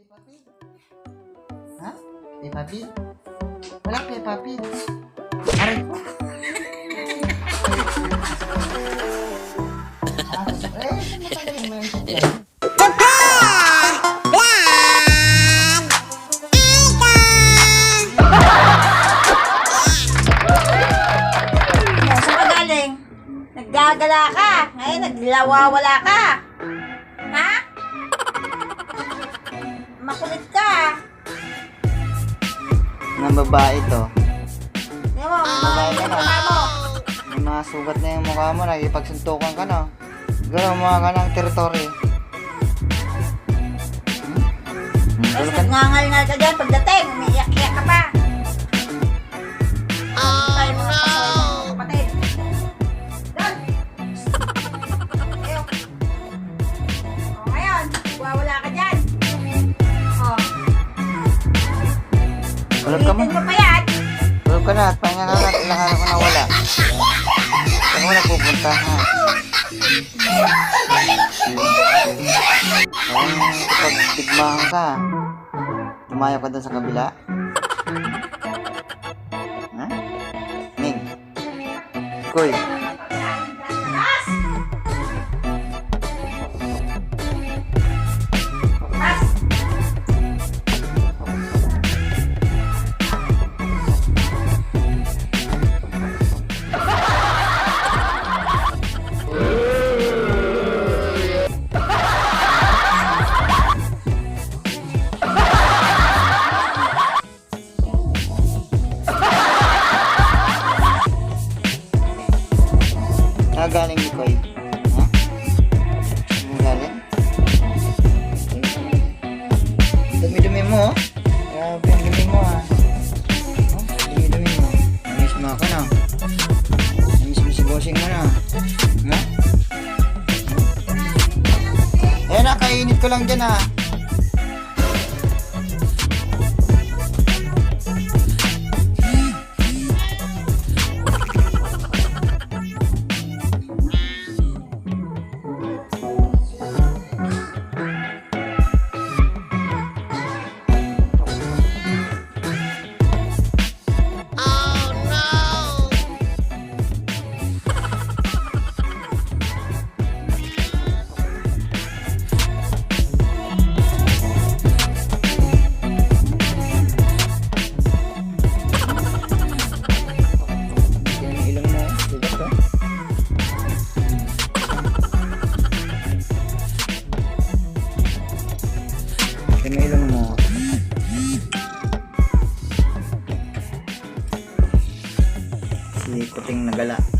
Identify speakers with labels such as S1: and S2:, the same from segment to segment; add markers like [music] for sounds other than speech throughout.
S1: Peppa Pig? Ha? Peppa Pig? Walang Peppa Pig. Aray ko. Ah, eh, matagaling mo yung.
S2: Oh, galing? Naggagala ka. Ngayon, naglawawala ka.
S1: Sugat na yung mukha mo. Nagipagsuntukan ka na. Siguro mga ka ng. Hmm?
S2: Tapos
S1: Tulog ka na.
S2: nagngangal-ngal ka dyan pagdating. Umiiyak-iyak ka pa. Oh, ng kapatid. Doon. Ayaw. O, ngayon, wawala ka dyan. O,
S1: Tulog ka mo.
S2: ulitin mo pa yan.
S1: Tulog ka na at pahinga ka na at ilang araw ka na wala. [laughs] Mo nagpupunta ha? Parang kapag tigmahan ka, tumayo ka doon sa kabila. Ha? Ning. Koy.
S2: Taas!
S1: Nagaling ni Koy. Si Kuting Nagala.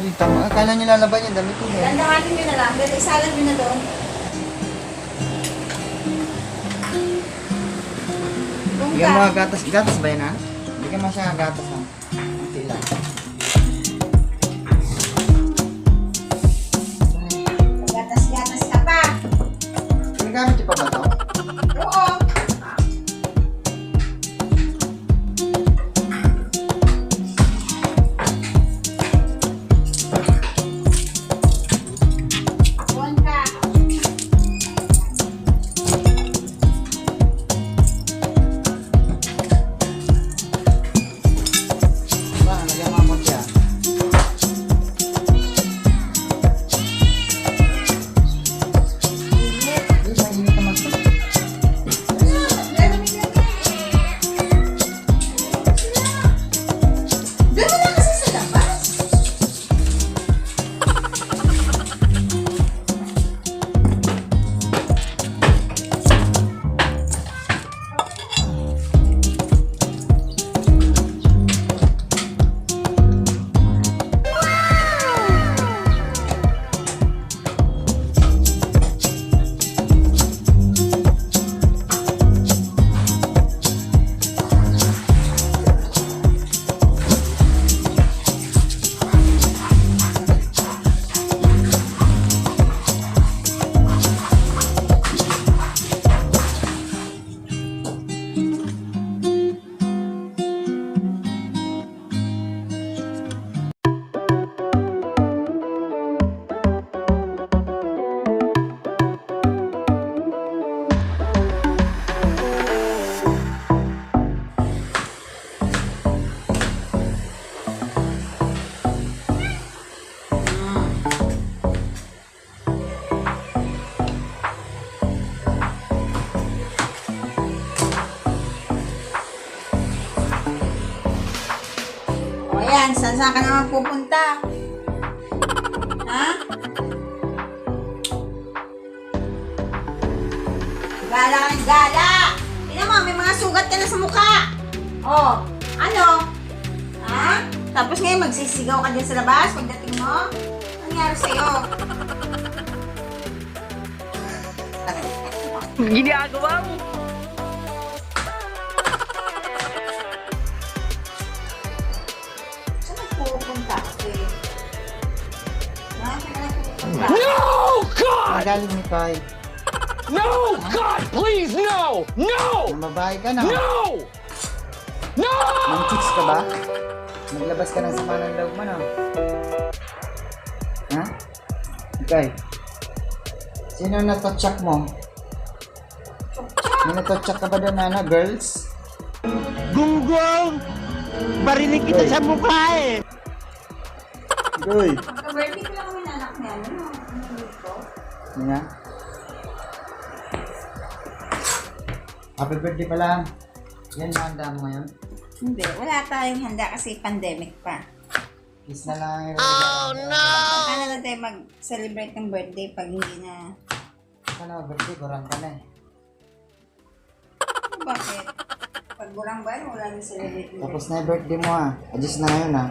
S1: Uy, tama. Akala niyo lalaban yan. Dami ko. eh.
S2: Dandahanin nyo na lang. Dali, isalan nyo na doon. Doon
S1: Bigyan mo
S2: ka.
S1: gatas. Gatas ba yan ha? Bigyan mo siya gatas ha. Kunti lang.
S2: Gatas-gatas ka pa.
S1: Ginagamit niyo pa ba ito?
S2: Saan ka naman pupunta? Ha? Gala ka ng gala! Tingnan mo, may mga sugat ka na sa mukha! Oh, ano? Ha? Tapos ngayon magsisigaw ka din sa labas pagdating mo? Ano nangyari sa'yo?
S3: Ginagawa mo. God!
S1: Magaling ni Kai.
S3: No, God, please, no! No!
S1: Namabahay ka na.
S3: No! No!
S1: Mang chicks ka ba? Naglabas ka ng sama ng loob mo na. Ha? Okay. Sino natotsak mo? May natotsak ka ba doon na ano, girls?
S4: Gunggong! Barinig kita sa mukha eh!
S1: Goy!
S2: Magka-birthday ko lang kami na anak niya. Ano?
S1: Nga? Happy birthday pala. Yan, handa mo ngayon.
S2: Hindi, wala tayong handa kasi pandemic pa.
S1: Kiss na lang Oh, no!
S2: Ano na tayo mag-celebrate ng birthday pag hindi na...
S1: Ano, birthday, kurang ka na eh. [laughs]
S2: Bakit? Pag burang ba, wala nang celebrate ng
S1: Tapos na yung birthday mo ah. Adjust na ngayon ah.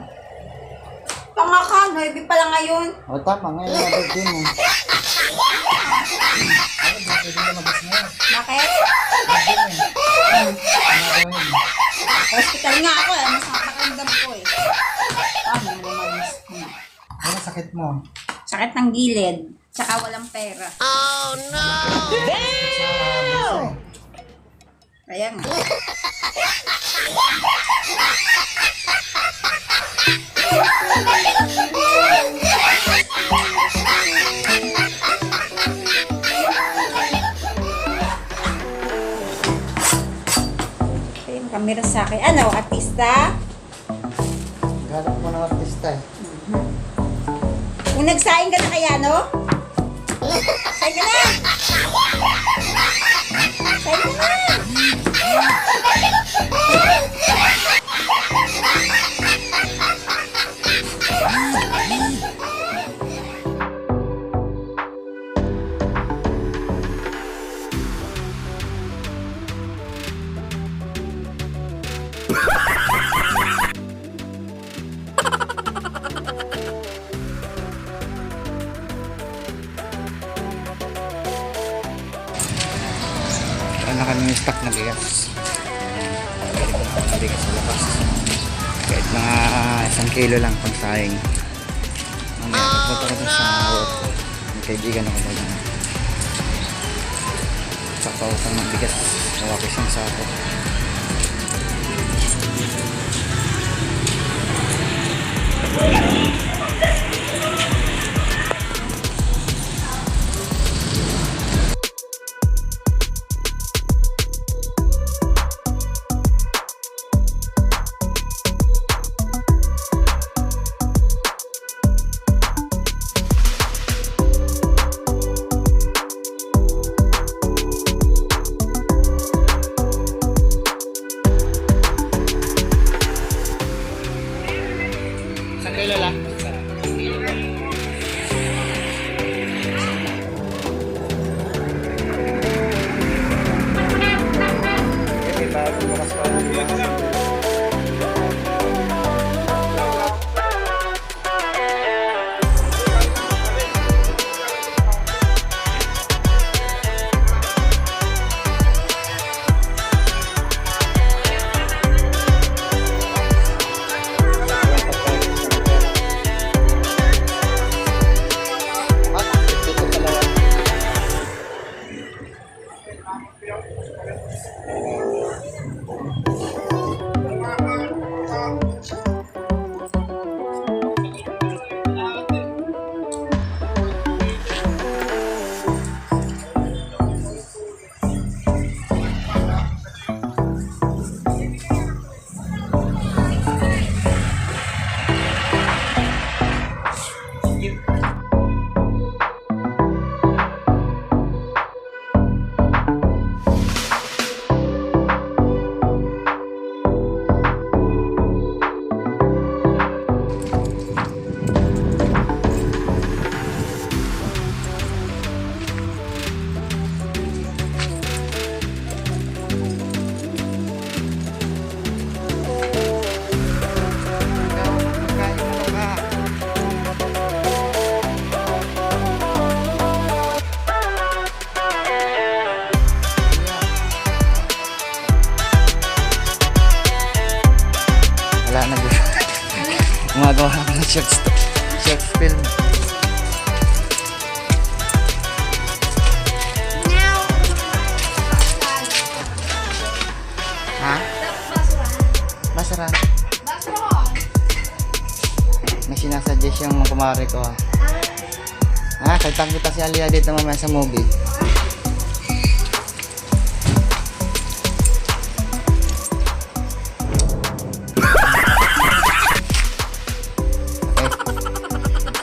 S2: Tanga ka, 9 pa lang ngayon.
S1: O tama, ngayon na birthday mo. [laughs] Ay, na.
S2: Bakit?
S1: Birthday mo eh. Ano gawin?
S2: Hospital nga ako eh. Mas nakakandam ko eh. Paano ko na?
S1: Ano sakit mo?
S2: Sakit ng gilid. Tsaka walang pera.
S1: Damn!
S2: Kaya nga. [laughs] Kamera sa akin. Ano, artista?
S1: Galap mo ng artista eh.
S2: Kung nagsaing ka na kaya, no? Saing ka na! Saing ka na!
S1: Stock na bigas. Ko ng bigas sa labas. Kahit mga isang kilo lang pang saing. Mamaya, pupunta ko dun sa work ko. May kaibigan ako doon. Sakto ako ng bigas. Gawa ko isang sako. Isang kilo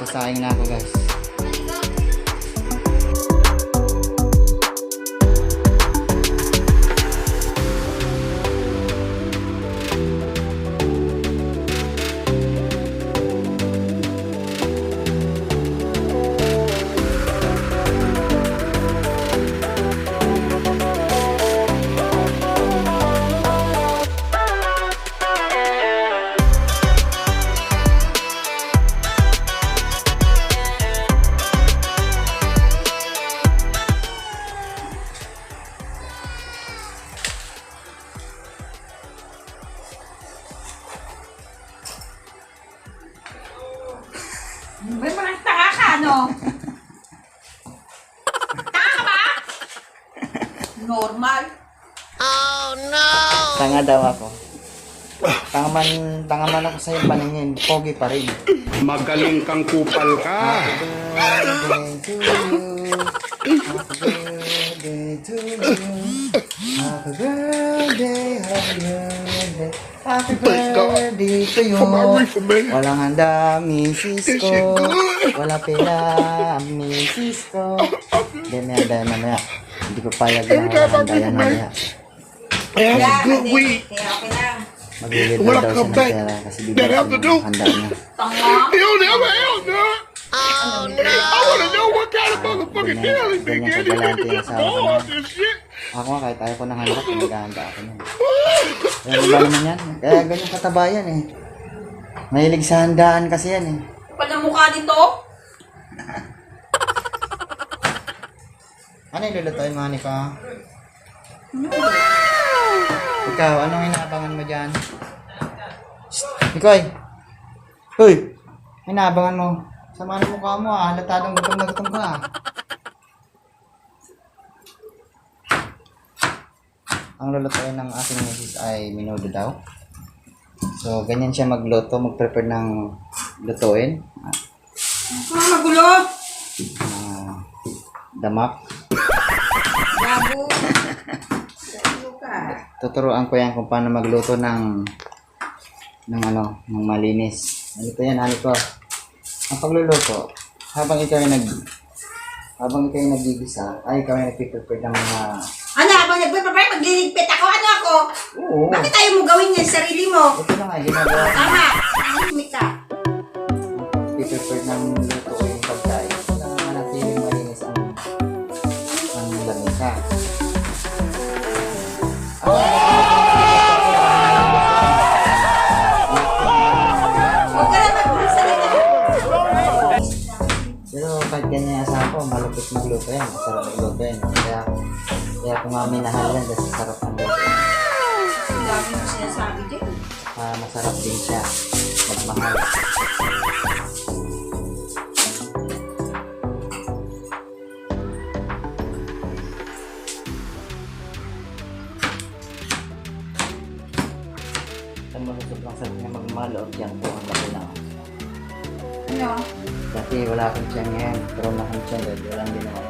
S1: Sasayang na ako guys. Tanga man ako sa iyong paningin. Pogi pa rin.
S5: Magaling kang kupal ka.
S1: Happy birthday to you. Happy birthday to you. Happy birthday, happy birthday. Happy birthday to you. Walang handa, misis ko. Wala pera, misis ko. Hindi, may handa mamaya. Hindi ko payag na wala handa yan mamaya.
S5: Had a good week.
S2: Okay lang.
S1: Maglilito
S5: Wala
S1: daw siya ng pera kasi bibigyan
S5: have
S1: ko
S5: to do.
S1: ng handa niya.
S5: He'll never help, no. Oh, no. I want to know what kind of motherfucking deal he
S1: ganyan
S5: been getting.
S1: yung asawa ko
S5: bought
S1: na.
S5: this shit.
S1: Ako nga, kahit ayaw ko ng handa, pinaghahanda ako nun. Kaya iba naman yan. Kaya ganyan kataba yan eh. Mahilig sa handaan kasi yan eh.
S2: Ng mukha nito.
S1: Ano yung lulutuin mo, Anika? Ikaw, anong inaabangan mo dyan? Shhh! Ikoy! Uy! Inaabangan mo. Sama ng mukha mo ah. Halatadong gutom na gutom ka ah. Ang lulutuin ng aking misis ay minudo daw. So, ganyan siya magluto, mag-prepare ng lutuin. Ah,
S2: Ah, magulo.
S1: ah, damak.
S2: Gabo. [laughs]
S1: Tuturuan ko yan kung paano magluto ng ng ano, ng malinis. Ano yan, ano ko? Ang pagluluto, habang ikaw ay nag habang ikaw ay nagigisa, ay ikaw ay nagpiprepare ng mga
S2: Ano, habang nagpe-prepare, magliligpit ako. Ano ako?
S1: Oo.
S2: Bakit tayo mo gawin yan sa sarili mo?
S1: Ito na nga, ginagawa.
S2: Tama. Nahihimik ka.
S1: Piprepare ng yan. Masarap magluto yan. Kaya, kaya ko nga minahal yan kasi sarap ang luto.
S2: Ang dami mo sinasabi din.
S1: Ah, masarap din siya. Magmahal. Alam mo, sobrang sarap niya magmahal o tiyan ko ang laki na.
S2: Ano?
S1: Dati wala akong tiyan ngayon. Pero na akong tiyan dahil walang ginawa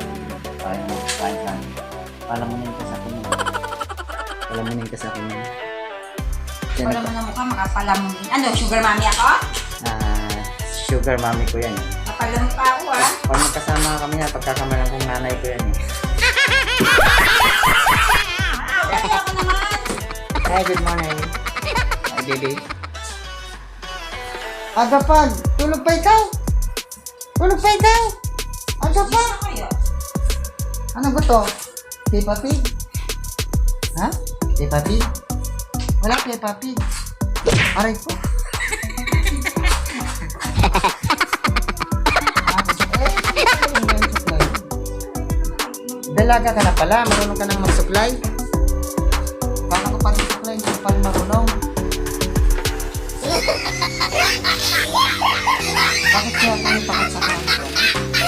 S1: Kaya mo, kain kain. Palamunin ka sa akin. Palamunin ka sa akin. Tiyan
S2: Wala mo na mukha, makapalamunin. Ano, sugar mommy ako?
S1: Ah, sugar mommy ko yan. eh.
S2: Kapalam pa ako ah.
S1: Pag magkasama kami na, pagkakamalan kong nanay ko yan eh.
S2: Dati ako naman.
S1: Hi, good morning. Hi, baby. Agapag! Tulog pa ikaw! Tulog pa ikaw! Agapag! Ano ba to? Peppa Pig? Ha? Peppa Pig? Wala Peppa Pig. Aray ko. Dalaga ka na pala, marunong ka nang magsuklay. Baka ko pati suklay, hindi pa rin marunong. Bakit kaya kami takot sa kanto?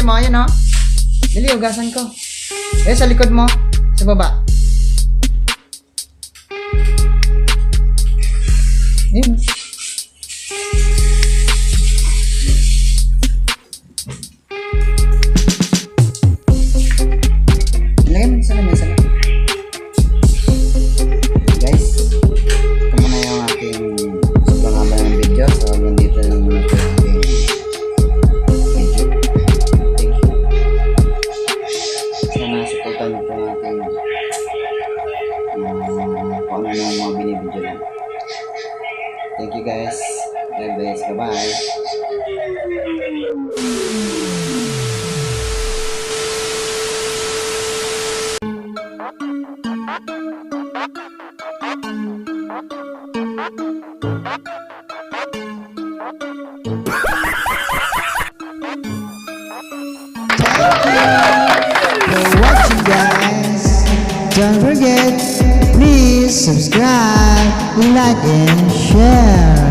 S1: ilalim mo. Ayan, oh. Dali, ugasan ko. Eh, sa likod mo. Sa baba.
S6: Don't forget, please subscribe, like and share.